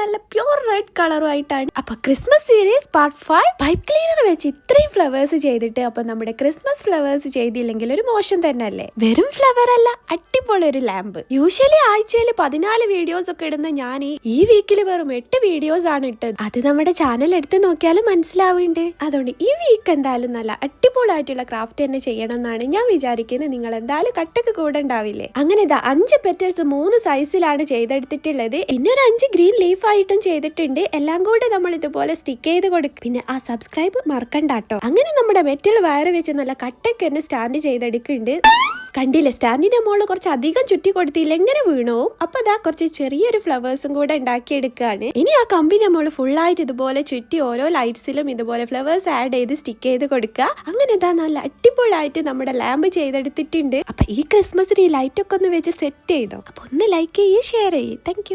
നല്ല pure red കളറും ആയിട്ടാണ്. അപ്പൊ Christmas series part five pipe cleaner വെച്ച് ഇത്രയും ഫ്ലവേഴ്സ് ചെയ്തിട്ട് അപ്പൊ നമ്മുടെ ക്രിസ്മസ് ഫ്ലവേഴ്സ് ചെയ്തില്ലെങ്കിൽ ഒരു മോശം തന്നെ അല്ലേ വെറും ഫ്ലവർ അല്ല അടിപൊളി ഒരു ലാമ്പ് യൂഷ്വലി ആഴ്ചയിൽ പതിനാല് വീഡിയോസ് ഒക്കെ ഇടുന്ന ഞാൻ ഈ വീക്കിൽ വെറും എട്ട് വീഡിയോസ് ആണ് ഇട്ടത്. അത് നമ്മുടെ ചാനൽ എടുത്ത് നോക്കിയാലും മനസ്സിലാവുന്നുണ്ട് അതുകൊണ്ട് ഈ വീക്ക് എന്തായാലും നല്ല അടിപൊളിയായിട്ടുള്ള ക്രാഫ്റ്റ് തന്നെ ചെയ്യണം എന്നാണ് ഞാൻ വിചാരിക്കുന്നത് നിങ്ങൾ എന്തായാലും കട്ടൊക്കെ കൂടെ ഉണ്ടാവില്ലേ? അങ്ങനെ ഇതാ അഞ്ച് പെറ്റൽസ് മൂന്ന് സൈസിലാണ് ചെയ്തെടുത്തിട്ടുള്ളത്. പിന്നെ അഞ്ച് ഗ്രീൻ ലീഫ് ആയിട്ടും ചെയ്തിട്ടുണ്ട്. എല്ലാം കൂടെ നമ്മൾ ഇതുപോലെ സ്റ്റിക്ക് ചെയ്ത് കൊടുക്കും പിന്നെ ആ സബ്സ്ക്രൈബ് മറക്കണ്ട കേട്ടോ അങ്ങനെ നമ്മുടെ മെറ്റൽ വയർ വെച്ച് നല്ല കട്ടൊക്കെ തന്നെ സ്റ്റാൻഡ് ചെയ്തെടുക്കുന്നുണ്ട്. കണ്ടില്ലേ? സ്റ്റാൻഡിന്റെ മോൾ കുറച്ച് അധികം ചുറ്റി കൊടുത്തില്ല. എങ്ങനെ വീണോ? അപ്പൊ അതാ കുറച്ച് ചെറിയൊരു ഫ്ലവേഴ്സും കൂടെ ഉണ്ടാക്കിയെടുക്കുകയാണ് ഇനി ആ കമ്പിന്റെ മുകളിൽ ഫുള്ളായിട്ട് ഇതുപോലെ ചുറ്റി ഓരോ ലൈറ്റ്സിലും ഇതുപോലെ ഫ്ലവേഴ്സ് ആഡ് ചെയ്ത് സ്റ്റിക്ക് ചെയ്ത് കൊടുക്കുക അങ്ങനെ ഇതാ നല്ല അടിപൊളിയായിട്ട് നമ്മുടെ ലാമ്പ് ചെയ്തെടുത്തിട്ടുണ്ട്. അപ്പൊ ഈ ക്രിസ്മസിന് ഈ ലൈറ്റ് ഒക്കെ ഒന്ന് വെച്ച് സെറ്റ് ചെയ്തോ. അപ്പൊ ഒന്ന് ലൈക്ക് ചെയ്യേ ഷെയർ ചെയ്യേ. താങ്ക്